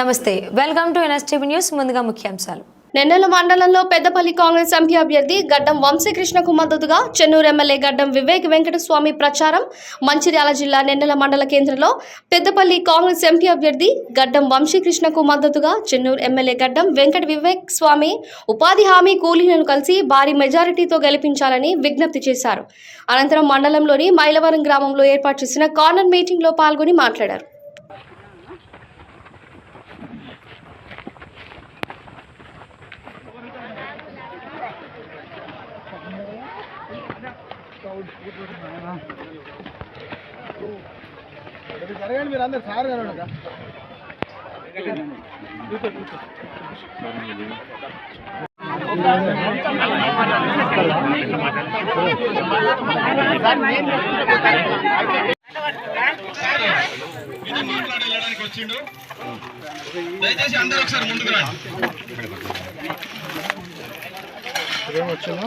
నమస్తే welcome to NSTV news ముందుగా ముఖ్యాంశాలు. నెన్నెల మండలంలో పెద్దపల్లి కాంగ్రెస్ ఎంపీ అభ్యర్థి గడ్డం వంశీకృష్ణకు మద్దతుగా చెన్నూరు ఎమ్మెల్యే గడ్డం వివేక్ వెంకటస్వామి ప్రచారం. మంచిర్యాల జిల్లా నెన్నెల మండల కేంద్రంలో పెద్దపల్లి కాంగ్రెస్ ఎంపీ అభ్యర్థి గడ్డం వంశీకృష్ణకు మద్దతుగా చెన్నూరు ఎమ్మెల్యే గడ్డం వెంకట వివేక్ స్వామి ఉపాధి హామీ కూలీలను కలిసి భారీ మెజారిటీతో గెలిపించాలని విజ్ఞప్తి చేశారు. అనంతరం మండలంలోని మైలవరం గ్రామంలో ఏర్పాటు చేసిన కార్నర్ మీటింగ్లో పాల్గొని మాట్లాడారు. జరగండి మీరు అందరు సార్ కలవడక మాట్లాడడానికి వచ్చిండు దయచేసి అందరూ ఒకసారి ముందుకు రండి. వచ్చిందా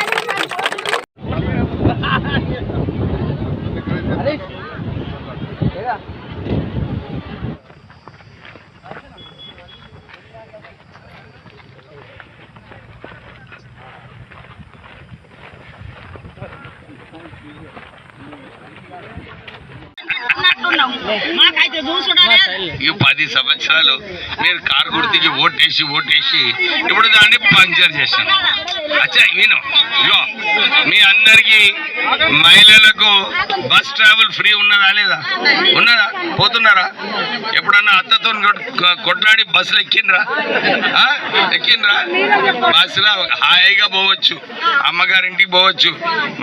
ఈ పది సంవత్సరాలు మీరు కారు గుర్తికి ఓటేసి ఓటేసి ఇప్పుడు దాన్ని పంక్చర్ చేశాను అచ్చా విను ఇగో మీ అందరికి మహిళలకు బస్ ట్రావెల్ ఫ్రీ ఉన్నదా లేదా? ఉన్నదా? పోతున్నారా? ఎప్పుడన్నా అత్తతో కొట్లాడి బస్సులు ఎక్కిండ్రా? ఎక్కిండ్రా? బస్సులో హాయిగా పోవచ్చు. అమ్మగారింటికి పోవచ్చు.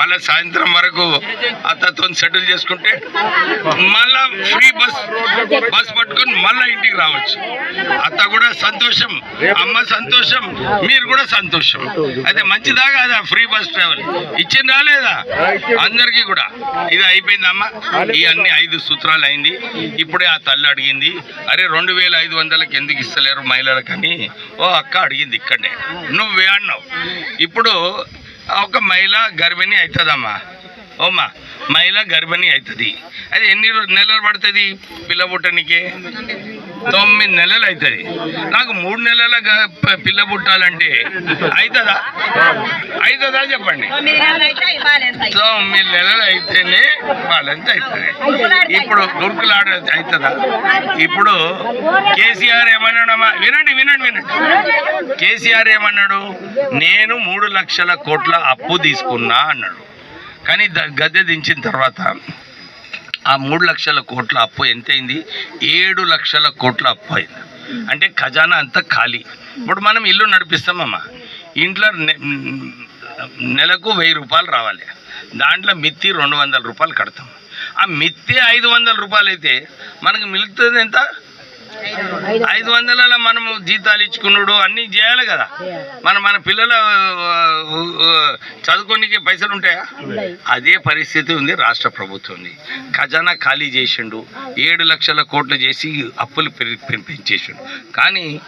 మళ్ళీ సాయంత్రం వరకు అత్తతో సెటిల్ చేసుకుంటే మళ్ళా ఫ్రీ బస్ బస్ పట్టుకొని మళ్ళీ ఇంటికి రావచ్చు. అత్త కూడా సంతోషం అమ్మ సంతోషం మీరు కూడా సంతోషం. అయితే మంచిదా కాదా ఫ్రీ బస్ ట్రావెల్ ఇచ్చిందా లేదా? అందరికీ కూడా. ఇది అయిపోయిందమ్మా. ఈ అన్ని ఐదు సూత్రాలు అయింది. ఇప్పుడే ఆ తల్లి అడిగింది అరే రెండు వేల ఐదు వందలకి ఎందుకు ఇస్తలేరు మహిళలకని ఓ అక్క అడిగింది ఇక్కడనే. నువ్వే అన్నావు. ఇప్పుడు ఒక మహిళ గర్భిణి అవుతుందమ్మా ఓమ్మా మహిళ గర్భిణి అవుతుంది. అది ఎన్ని నెలలు పడుతుంది పిల్ల పుట్టనికి? తొమ్మిది నెలలు అవుతుంది. నాకు మూడు నెలల పిల్ల పుట్టాలంటే అవుతుందా అవుతుందా చెప్పండి? తొమ్మిది నెలలు అయితేనే వాళ్ళంతా అవుతుంది ఇప్పుడు గురుకులాడ అవుతుందా ఇప్పుడు కేసీఆర్ ఏమన్నాడమ్మా? వినండి వినండి వినండి. కేసీఆర్ ఏమన్నాడు? నేను మూడు లక్షల కోట్ల అప్పు తీసుకున్నా అన్నాడు. కానీ ద- గద్దె దించిన తర్వాత ఆ మూడు లక్షల కోట్ల అప్పు ఎంతైంది? ఏడు లక్షల కోట్ల అప్పు అయింది. అంటే ఖజానా అంతా ఖాళీ. ఇప్పుడు మనం ఇల్లు నడిపిస్తామమ్మా. ఇంట్లో నెలకు వెయ్యి రూపాయలు రావాలి. దాంట్లో మిత్తి రెండు వందల రూపాయలు కడతాం. ఆ మిత్తి ఐదు వందల రూపాయలు అయితే మనకు మిగులుతుంది ఎంత? ఐదు వందల మనము జీతాలు ఇచ్చుకున్నాడు అన్నీ చేయాలి కదా. మన మన పిల్లల చదువుకోనికి పైసలు ఉంటాయా? అదే పరిస్థితి ఉంది రాష్ట్ర ప్రభుత్వం ఖజానా ఖాళీ చేసిండు ఏడు లక్షల కోట్లు చేసి అప్పులు పెంచేసిండు. కానీ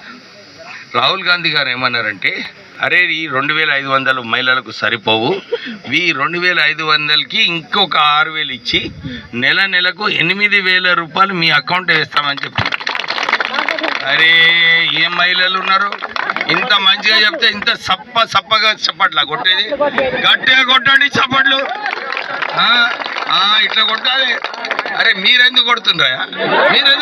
రాహుల్ గాంధీ గారు ఏమన్నారంటే అరే ఈ రెండు వేల ఐదు వందలు మహిళలకు సరిపోవు. ఈ రెండు వేల ఐదు వందలకి ఇంకొక ఆరు వేలు ఇచ్చి నెల నెలకు ఎనిమిది వేల రూపాయలు మీ అకౌంట్ వేస్తామని చెప్పి అరే ఏం మహిళలు ఉన్నారు? ఇంత మంచిగా చెప్తే ఇంత సప్ప సప్పగా చప్పట్లా కొట్టేది? గట్టిగా కొట్టండి చప్పట్లు. ఆ, ఆ, ఇట్లా కొట్టాలి. అరే మీరెందుకు కొడుతుండ్రా మీరెందుకు